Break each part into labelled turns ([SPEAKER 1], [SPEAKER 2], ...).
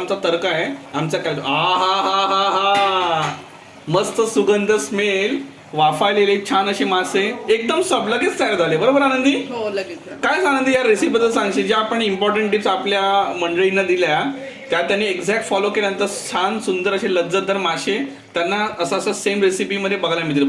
[SPEAKER 1] आमचा तर्क आहे. आमचा काय आ हा हा हा हा. मस्त सुगंध स्मेल वाफाळलेले छान असे मासे. एकदम सब लगेच तयार झाले. बरोबर आनंदी?
[SPEAKER 2] हो लगेच.
[SPEAKER 1] काय आनंदी या रेसिपी बद्दल सांगशील? ज्या आपण इम्पॉर्टंट टिप्स आपल्या मंडळींना दिल्या त्या त्यांनी एक्झॅक्ट फॉलो केल्यानंतर छान सुंदर असे लज्जतदार मासे त्यांना असं असं सेम रेसिपीमध्ये बघायला मिळतील.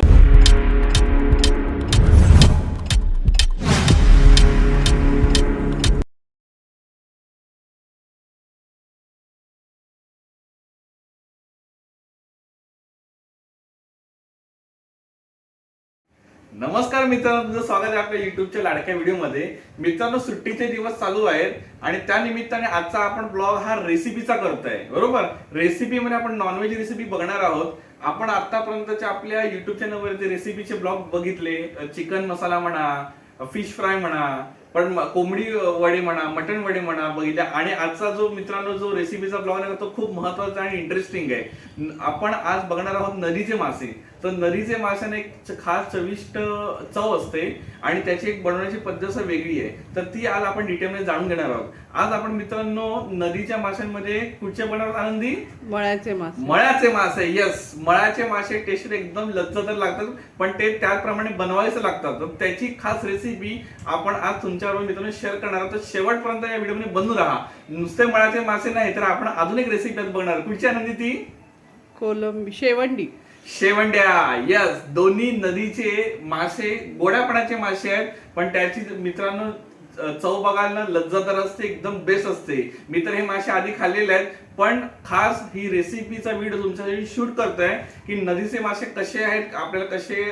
[SPEAKER 1] नमस्कार मित्रांनो स्वागत आहे आपल्या युट्यूबच्या लाडक्या व्हिडिओमध्ये. मित्रांनो सुट्टीचे दिवस चालू आहेत आणि त्या निमित्ताने आजचा आपण ब्लॉग हा रेसिपीचा करतोय. बरोबर? रेसिपी म्हणजे आपण नॉनव्हेज रेसिपी बघणार आहोत. आपण आतापर्यंतच्या आपल्या युट्यूब चॅनलवरती रेसिपीचे ब्लॉग बघितले. चिकन मसाला म्हणा फिश फ्राय म्हणा पण कोंबडी वडे म्हणा मटण वडे म्हणा बघितल्या आणि आजचा जो मित्रांनो जो रेसिपीचा ब्लॉग आहे तो खूप महत्त्वाचा आणि इंटरेस्टिंग आहे. आपण आज बघणार आहोत नदीचे मासे. तर नदीचे माशाने एक खास चविष्ट चव असते आणि त्याची एक बनवण्याची पद्धत वेगळी आहे. तर ती आज आपण डिटेलमध्ये जाणून घेणार आहोत. आज आपण मित्रांनो नदीच्या माशांमध्ये कुठचे बनवणार आहोत, आनंदी?
[SPEAKER 2] मळ्याचे मासे.
[SPEAKER 1] मळ्याचे मासे यस मळ्याचे मासे टेस्ट एकदम लज्जतदार लागतात पण ते त्याचप्रमाणे बनवायचं लागतात. तर त्याची खास रेसिपी आपण आज तुमच्याबरोबर मित्रांनो शेअर करणार आहोत. तर शेवटपर्यंत या व्हिडिओमध्ये बनून राहा. नुसते मळ्याचे मासे नाही तर आपण अजून एक रेसिपी बघणार कुठची आनंदी ती?
[SPEAKER 2] कोलंबी शेवंडी.
[SPEAKER 1] शेवंड्या यस दोन्ही नदीचे मासे गोड्यापणाचे मासे आहेत पण त्याची मित्रांनो चव बघायला लज्जादार असते एकदम बेस्ट असते. मी तर हे मासे आधी खाल्लेले आहेत पण खास ही रेसिपीचा व्हिडिओ तुमच्यासाठी शूट करतोय की नदीचे मासे कसे आहेत आपल्याला कसे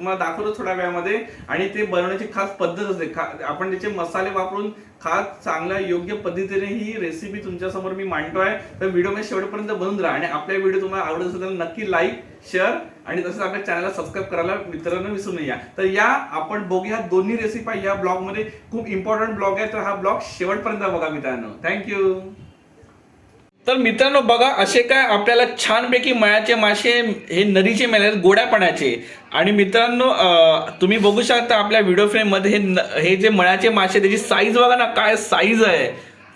[SPEAKER 1] मला दाखवतो थोड्या वेळामध्ये आणि ते बनवण्याची खास पद्धत असते. खा- आपण त्याचे मसाले वापरून खास चांगल्या योग्य पद्धतीने ही रेसिपी तुमच्यासमोर मी मांडतोय. तर व्हिडिओ मी शेवटपर्यंत बनून राहा आणि आपल्या व्हिडिओ तुम्हाला आवडत असेल तर नक्की लाईक शेअर आणि तसंच आपल्या चॅनलला सबस्क्राईब करायला मित्रांनो विसरू नये. तर या आपण बघूया दोन्ही रेसिपी या ब्लॉगमध्ये खूप इम्पॉर्टंट ब्लॉग आहे तर हा ब्लॉग शेवटपर्यंत बघा मित्रांनो. थँक्यू तर मित्रांनो बघा असे काय आपल्याला छानपैकी मळ्याचे मासे हे नदीचे मेले आहेत गोड्या पाण्याचे. आणि मित्रांनो तुम्ही बघू शकता आपल्या व्हिडिओ फ्रेममध्ये हे हे जे मळ्याचे मासे त्याची साईज बघा ना काय साईज आहे.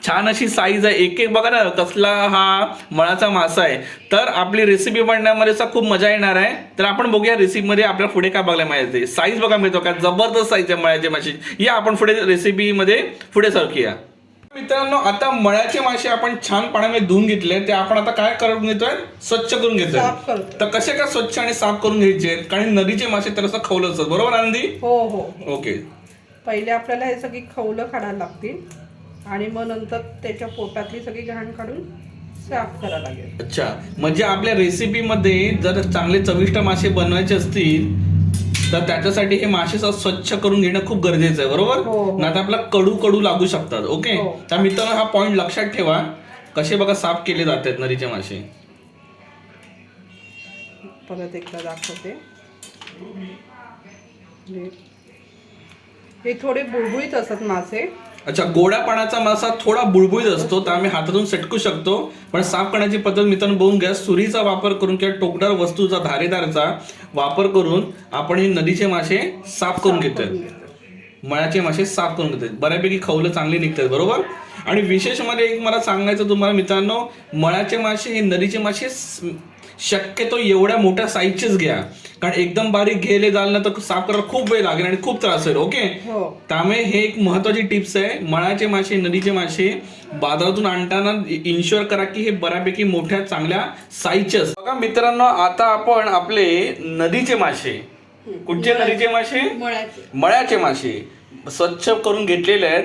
[SPEAKER 1] छान अशी साईज आहे. एक एक बघा ना कसला हा मळाचा मासा आहे. तर आपली रेसिपी बनण्यामध्ये खूप मजा येणार आहे. तर आपण बघूया रेसिपीमध्ये आपल्याला पुढे काय बघायला मिळते. साईज बघा मिळतो का? जबरदस्त साईज आहे मळ्याचे मासे. या आपण पुढे रेसिपीमध्ये पुढे सरकूया मित्रांनो आता मळ्याचे मासे आपण छान पाण्यामध्ये धुवून घेतले. ते आपण आता काय करून घेतोय? स्वच्छ करून घेतोय. तर कसे काय स्वच्छ आणि साफ करून घ्यायचे? कारण नदीचे मासे तर असं खवलं बरोबर आनंदी?
[SPEAKER 2] हो हो.
[SPEAKER 1] ओके
[SPEAKER 2] पहिले आपल्याला हे सगळी खवलं काढायला लागतील. आणि मग नंतर त्याच्या पोटातली सगळी घाण काढून साफ करायला लागेल.
[SPEAKER 1] अच्छा. म्हणजे आपल्या रेसिपीमध्ये जर चांगले चविष्ट मासे बनवायचे असतील तर त्याच्यासाठी हे मासे स- स्वच्छ करून घेणं खूप गरजेचं आहे बरोबर?
[SPEAKER 2] हो, हो.
[SPEAKER 1] नाही तर आपल्याला कडू कडू लागू शकतात ओके
[SPEAKER 2] हो.
[SPEAKER 1] तर मित्रांनो हा पॉइंट लक्षात ठेवा. कसे बघा साफ केले जातात नदीचे मासे.
[SPEAKER 2] परत एकदा दाखवते. हे- हे थोडे बुळबुळीत असतात मासे.
[SPEAKER 1] अच्छा गोड्या पाण्याचा मासा थोडा बुळबुळीत असतो तर आम्ही हातातून सटकू शकतो. पण साफ करण्याची पद्धत मित्रांनो बघून घ्या. सुरीचा वापर करून किंवा टोकदार वस्तूचा धारेदारचा वापर करून आपण हे नदीचे मासे साफ करून घेतोय मळ्याचे मासे साफ करून घेतात बऱ्यापैकी खवलं चांगले निघतात बरोबर? आणि विशेषमध्ये एक मला सांगायचं तुम्हाला मित्रांनो मळ्याचे मासे हे नदीचे मासे शक्यतो एवढ्या मोठ्या साईजचेच घ्या. कारण एकदम बारीक गेले जाल ना तर साफ करायला खूप वेळ लागेल आणि खूप त्रास होईल ओके
[SPEAKER 2] हो.
[SPEAKER 1] त्यामुळे हे एक महत्वाची टिप्स आहे. मळाचे मासे नदीचे मासे बाजारातून आणताना इन्शुअर करा की हे बऱ्यापैकी मोठ्या चांगल्या साईजचे असतात बघा मित्रांनो आता आपण आपले नदीचे मासे. कुठचे नदीचे मासे?
[SPEAKER 2] मळ्याचे
[SPEAKER 1] मासे. स्वच्छ करून घेतलेले आहेत.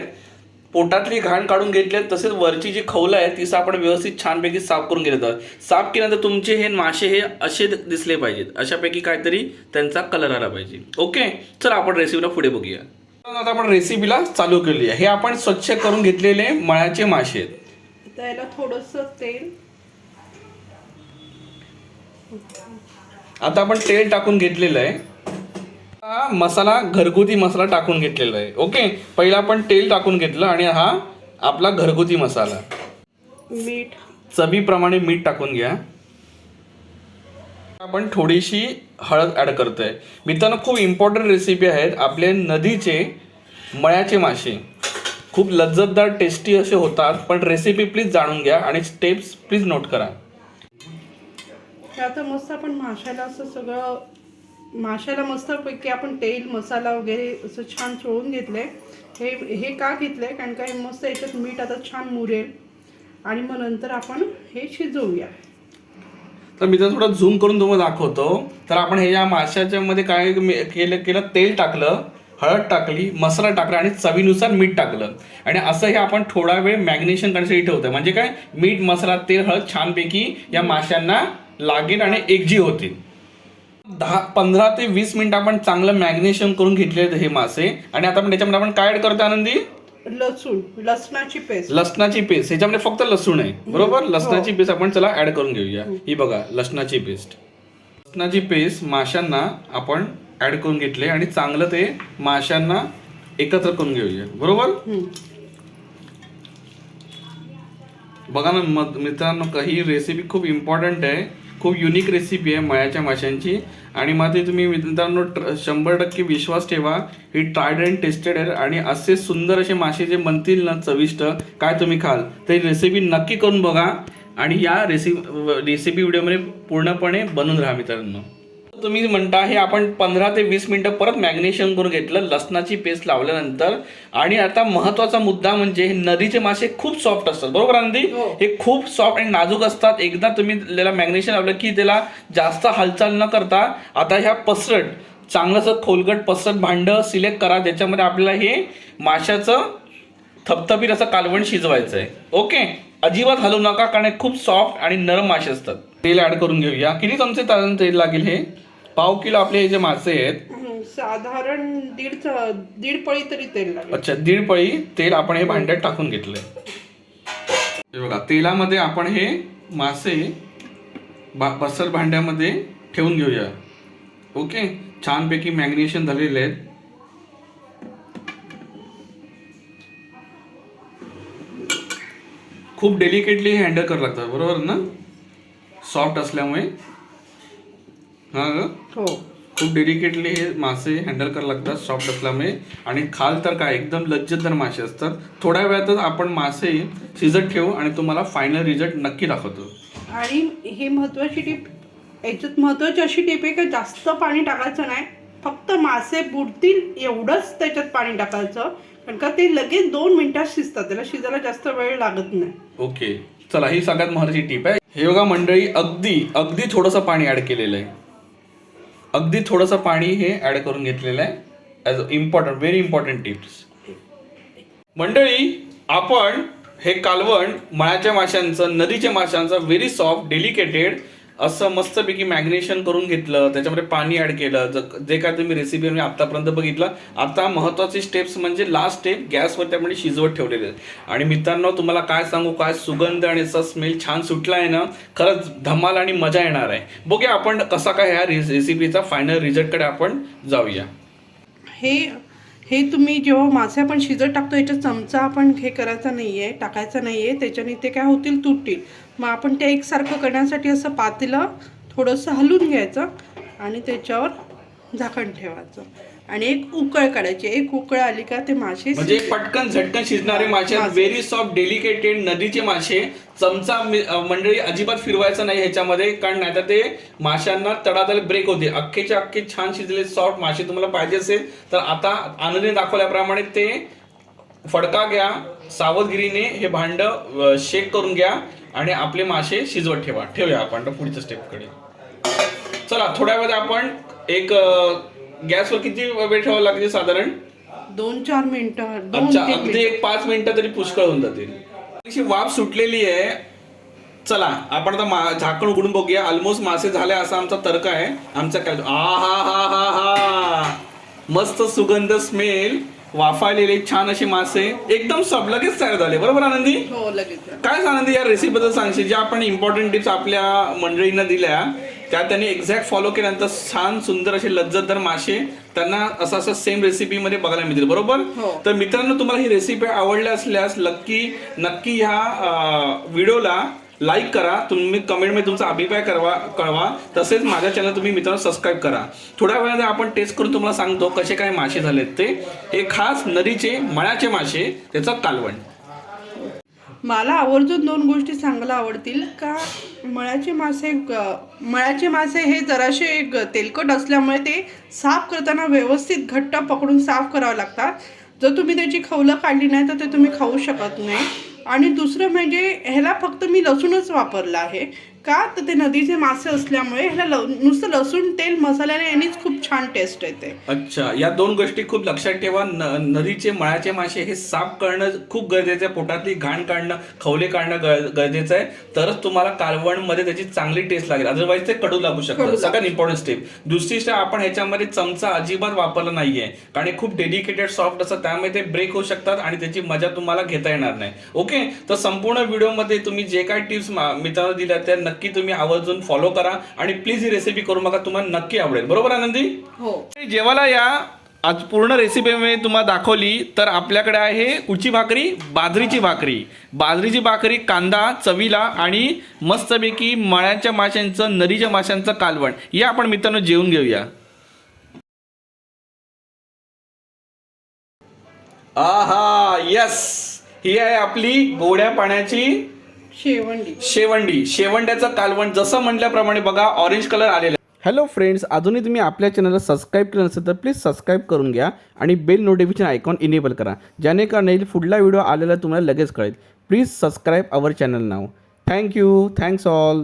[SPEAKER 1] पोटातली घाण काढून घेतले आहेत तसेच वरची जी खवलं आहे तीच आपण व्यवस्थित छानपैकी साफ करून घेतलं जातं साफ केल्यानंतर तुमचे हे मासे हे असे दिसले पाहिजेत. अशापैकी काहीतरी त्यांचा कलर आला पाहिजे. ओके चला आपण रेसिपीला पुढे बघूया. आता आपण रेसिपीला चालू केली आहे हे आपण स्वच्छ करून घेतलेले मळ्याचे मासे आहेत.
[SPEAKER 2] त्याला थोडस तेल.
[SPEAKER 1] आता आपण तेल टाकून घेतलेलं आहे. हा मसाला घरगुती मसाला टाकून घेतलेला आहे. ओके पहिला आपण तेल टाकून घेतलं आणि हा आपला घरगुती मसाला.
[SPEAKER 2] मीठ.
[SPEAKER 1] चवीप्रमाणे मीठ टाकून घ्या. आपण थोडीशी हळद ॲड करतोय. मित्रांनो खूप इम्पॉर्टंट रेसिपी आहेत आपले नदीचे मळ्याचे मासे. खूप लज्जतदार टेस्टी असे होतात पण रेसिपी प्लीज जाणून घ्या आणि स्टेप्स प्लीज नोट करा.
[SPEAKER 2] आता मस्त आपण माशाला असं सगळं माशाला मस्तपैकी आपण तेल मसाला वगैरे असं छान चोळून घेतलंय. हे हे का घेतलंय? कारण का हे मस्त याच्यात मीठ आता छान मुरेल. आणि मग नंतर आपण हे शिजवूया.
[SPEAKER 1] तर मी तर थोडं झूम करून तुम्हाला दाखवतो. तर आपण हे या माशाच्या मध्ये काय केलं केलं? तेल टाकलं हळद टाकली मसाला टाकला आणि चवीनुसार मीठ टाकलं. आणि असं हे आपण थोडा वेळ मॅग्नेशन करण्यासाठी ठेवतोय. म्हणजे काय? मीठ मसाला तेल हळद छानपैकी या माशांना लागेल आणि एकजी होतील. दहा पंधरा ते वीस मिनिट आपण चांगलं मॅग्नेशन करून घेतले हे मासे. आणि आता आपण त्याच्यामध्ये आपण काय ऍड करतो आनंदी?
[SPEAKER 2] लसूण लसणाची पेस्ट.
[SPEAKER 1] लसणाची पेस्ट. ह्याच्यामध्ये फक्त लसूण आहे. बरोबर? लसणाची पेस्ट आपण चला ऍड करून घेऊया. ही बघा लसणाची पेस्ट. लसणाची पेस्ट माशांना आपण ऍड करून घेतले आणि चांगलं ते माशांना एकत्र करून घेऊया. बरोबर? बघा ना मित्रांनो काही रेसिपी खूप इम्पॉर्टंट आहे. खूप युनिक रेसिपी आहे मळ्याच्या माशांची. आणि मग ते तुम्ही मित्रांनो ट्र- शंभर टक्के विश्वास ठेवा. ही ट्रायड अँड टेस्टेड आहे आणि असे सुंदर असे मासे जे म्हणतील ना चविष्ट काय तुम्ही खाल? ते रेसिपी नक्की करून बघा. आणि या रेसिपी रेसिपी व्हिडिओमध्ये पूर्णपणे बनून राहा मित्रांनो. तुम्ही म्हणता हे आपण पंधरा ते वीस मिनिटं परत मॅग्नेशन करून घेतलं लसणाची पेस्ट लावल्यानंतर. आणि आता महत्त्वाचा मुद्दा म्हणजे हे नदीचे मासे खूप सॉफ्ट असतात. बरोबर आनंदी?
[SPEAKER 2] हो.
[SPEAKER 1] हे खूप सॉफ्ट आणि नाजूक असतात. एकदा तुम्ही त्याला मॅग्नेशन लावलं की त्याला जास्त हालचाल न करता आता ह्या पसरट चांगलं असं खोलगट पसरट भांड सिलेक्ट करा. ज्याच्यामध्ये आपल्याला हे माशाचं थपथपीत असं कालवण शिजवायचं आहे ओके? अजिबात हलवू नका कारण खूप सॉफ्ट आणि नरम मासे असतात. तेल ऍड करून घेऊया. किती चमचे तेल लागेल हे? पाव किलो आपले हे जे मासे आहेत
[SPEAKER 2] साधारण दीड च- दीड पळी तरी तेल लागेल.
[SPEAKER 1] अच्छा दीड पळी तेल आपण हे भांड्यात टाकून घेतलंय. हे बघा तेलामध्ये आपण हे मासे बा बसर भांड्यामध्ये ठेवून घेऊया. ओके? छानपैकी मॅग्नेशन झालेले आहेत. खूप डेलिकेटली हँडल करावं लागतात बरोबर ना? सॉफ्ट असल्यामुळे. हा ग?
[SPEAKER 2] हो.
[SPEAKER 1] खूप डेलिकेटली हे मासे हँडल करायला लागतात सॉफ्ट असल्यामुळे. आणि खाल तर काय एकदम लज्जतदार मासे असतात. थोड्या वेळातच आपण मासे शिजत ठेवू आणि तुम्हाला फायनल रिझल्ट नक्की दाखवतो.
[SPEAKER 2] आणि ही महत्वाची टीप याच्यात महत्वाची अशी टीप आहे की जास्त पाणी टाकायचं नाही. फक्त मासे बुडतील एवढंच त्याच्यात पाणी टाकायचं. कारण का ते लगेच दोन मिनिटात शिजतात त्याला शिजायला जास्त वेळ लागत नाही.
[SPEAKER 1] ओके. चला ही सगळ्यात महत्वाची टीप आहे. हे बघा मंडळी अगदी अगदी थोडंसं पाणी ऍड केलेलं आहे. अगदी थोडंसं पाणी हे ऍड करून घेतलेलं आहे. As important very important tips मंडळी आपण हे कालवण मळ्याच्या माशांचं नदीच्या माशांचं व्हेरी सॉफ्ट डेलिकेटेड असं मस्तपैकी मॅग्नेशन करून घेतलं त्याच्यामध्ये पाणी ऍड केलं जे काय तुम्ही रेसिपी मी आत्तापर्यंत बघितलं आता महत्त्वाचे स्टेप्स म्हणजे लास्ट स्टेप गॅसवर त्यामध्ये शिजवत ठेवलेले. आहेत आणि मित्रांनो तुम्हाला काय सांगू काय सुगंध आणि असा स्मेल छान सुटला आहे ना खरंच धमाल आणि मजा येणार आहे. बघूया आपण कसा काय ह्या रेसिपीचा फायनल रिझल्टकडे आपण जाऊया.
[SPEAKER 2] हे हे तुम्ही जेव्हा मासे आपण शिजत टाकतो याच्या चमचा आपण हे करायचा नाही आहे टाकायचा नाही आहे त्याच्याने ते काय होतील? तुटतील. मग आपण ते एकसारखं करण्यासाठी असं पातेलं थोडंसं हलून घ्यायचं आणि त्याच्यावर झाकण ठेवायचं. आणि एक उकळ काढायची. एक उकळ आली का ते मासे
[SPEAKER 1] म्हणजे पटकन झटकन शिजणारे मासे व्हेरी सॉफ्ट डेलिकेटेड नदीचे मासे. चमचा मंडळी अजिबात फिरवायचं नाही ह्याच्यामध्ये. कारण नाहीतर ते माशांना तडातड ब्रेक होते. अख्खेचे अख्खे छान शिजलेले सॉफ्ट मासे तुम्हाला पाहिजे असेल तर आता आनंदीने दाखवल्याप्रमाणे ते फडका घ्या सावधगिरीने हे भांड शेक करून घ्या आणि आपले मासे शिजवत ठेवा. ठेवूया आपण पुढच्या स्टेपकडे चला थोड्या वेळात आपण एक गॅसवर किती वेळ ठेवावं लागते साधारण?
[SPEAKER 2] दोन चार मिनिटं दोन
[SPEAKER 1] अच्छा
[SPEAKER 2] तीन
[SPEAKER 1] अगदी
[SPEAKER 2] मिनिटं.
[SPEAKER 1] एक पाच मिनिटं तरी पुष्कळ होऊन जातील. अशी वाफ सुटलेली आहे. चला आपण आता मा- झाकण उघडून बघूया. ऑलमोस्ट मासे झाले असा आमचा तर्क आहे. आमचा काय आ हा हा हा हा. मस्त सुगंध स्मेल वाफाळलेले छान असे मासे. एकदम सब लगेच तयार झाले. बरोबर आनंदी?
[SPEAKER 2] हो लगेच.
[SPEAKER 1] काय आनंदी या रेसिपी बद्दल सांगशील? ज्या आपण इम्पॉर्टंट टिप्स आपल्या मंडळींना दिल्या. त्या त्यांनी एक्झॅक्ट फॉलो केल्यानंतर छान सुंदर असे लज्जतदार मासे त्यांना असं असं सेम रेसिपी मध्ये बघायला मिळतील बरोबर?
[SPEAKER 2] हो.
[SPEAKER 1] तर मित्रांनो तुम्हाला ही रेसिपी आवडल्या असल्यास नक्की नक्की ह्या व्हिडिओला लाईक करा. तुम्ही कमेंटमध्ये तुमचा अभिप्राय करवा कळवा. तसेच माझ्या चॅनल तुम्ही मित्रांनो सबस्क्राईब करा. थोड्या वेळाने आपण टेस्ट करून तुम्हाला सांगतो कसे काय मासे झालेत ते. हे खास नदीचे मळ्याचे मासे त्याचं कालवण.
[SPEAKER 2] मला आवर्जून दोन गोष्टी सांगायला आवडतील. का? मळ्याचे मासे ग- मळ्याचे मासे हे जराशे तेलकट असल्यामुळे ते साफ करताना व्यवस्थित घट्ट पकडून साफ करावं लागतात. जर तुम्ही त्याची खवलं काढली नाही तर ते तुम्ही खाऊ शकत नाही. आणि दुसरं म्हणजे ह्याला फक्त मी लसूणच वापरलं आहे. का? तर ते नदीचे मासे असल्यामुळे ह्याला ल नुसतं लसूण तेल मसाल्याने यांनीच खूप छान टेस्ट येते.
[SPEAKER 1] अच्छा या दोन गोष्टी खूप लक्षात ठेवा. न नदीचे मळ्याचे मासे हे साफ करणं खूप गरजेचं आहे. पोटातली घाण काढणं खवले काढणं गर- गरजेचं आहे. तरच तुम्हाला कालवणमध्ये त्याची चांगली टेस्ट लागेल. अदरवाईज ते कडू लागू शकतं.
[SPEAKER 2] कडू
[SPEAKER 1] सगळ्यात इम्पॉर्टंट स्टेप दुसरी स्टेप आपण ह्याच्यामध्ये चमचा अजिबात वापरला नाहीये. कारण हे खूप डेडिकेटेड सॉफ्ट असतं. त्यामुळे ते ब्रेक होऊ शकतात आणि त्याची मजा तुम्हाला घेता येणार नाही. ओके तर संपूर्ण व्हिडिओमध्ये तुम्ही जे काय टिप्स मित्रांनो दिल्या त्या नक्की तुम्ही आवर्जून फॉलो करा आणि प्लीज ही रेसिपी करू बघा तुम्हाला नक्की आवडेल. बरोबर आनंदी?
[SPEAKER 2] हो.
[SPEAKER 1] जेवायला या. आज पूर्ण रेसिपी मी तुम्हाला दाखवली. तर आपल्याकडे आहे उची भाकरी बाजरीची भाकरी. बाजरीची भाकरी कांदा चवीला आणि मस्तपैकी मळ्याच्या माशांचं नदीच्या माशांचं कालवण. या आपण मित्रांनो जेवून घेऊया. आहा यस ही आहे आपली गोड्या पाण्याची
[SPEAKER 2] शेवंडी.
[SPEAKER 1] शेवंडी. शेवंड्याचं कालवण जसं म्हटल्याप्रमाणे बघा ऑरेंज कलर आलेला हॅलो फ्रेंड्स अजूनही तुम्ही आपल्या चॅनलला सबस्क्राईब केलं नसेल तर प्लीज सबस्क्राईब करून घ्या आणि बेल नोटिफिकेशन आयकॉन इनेबल करा. ज्याने कारण पुढला व्हिडिओ आलेला तुम्हाला लगेच कळेल. प्लीज सबस्क्राईब अवर चॅनल नाव थँक्यू थँक्स ऑल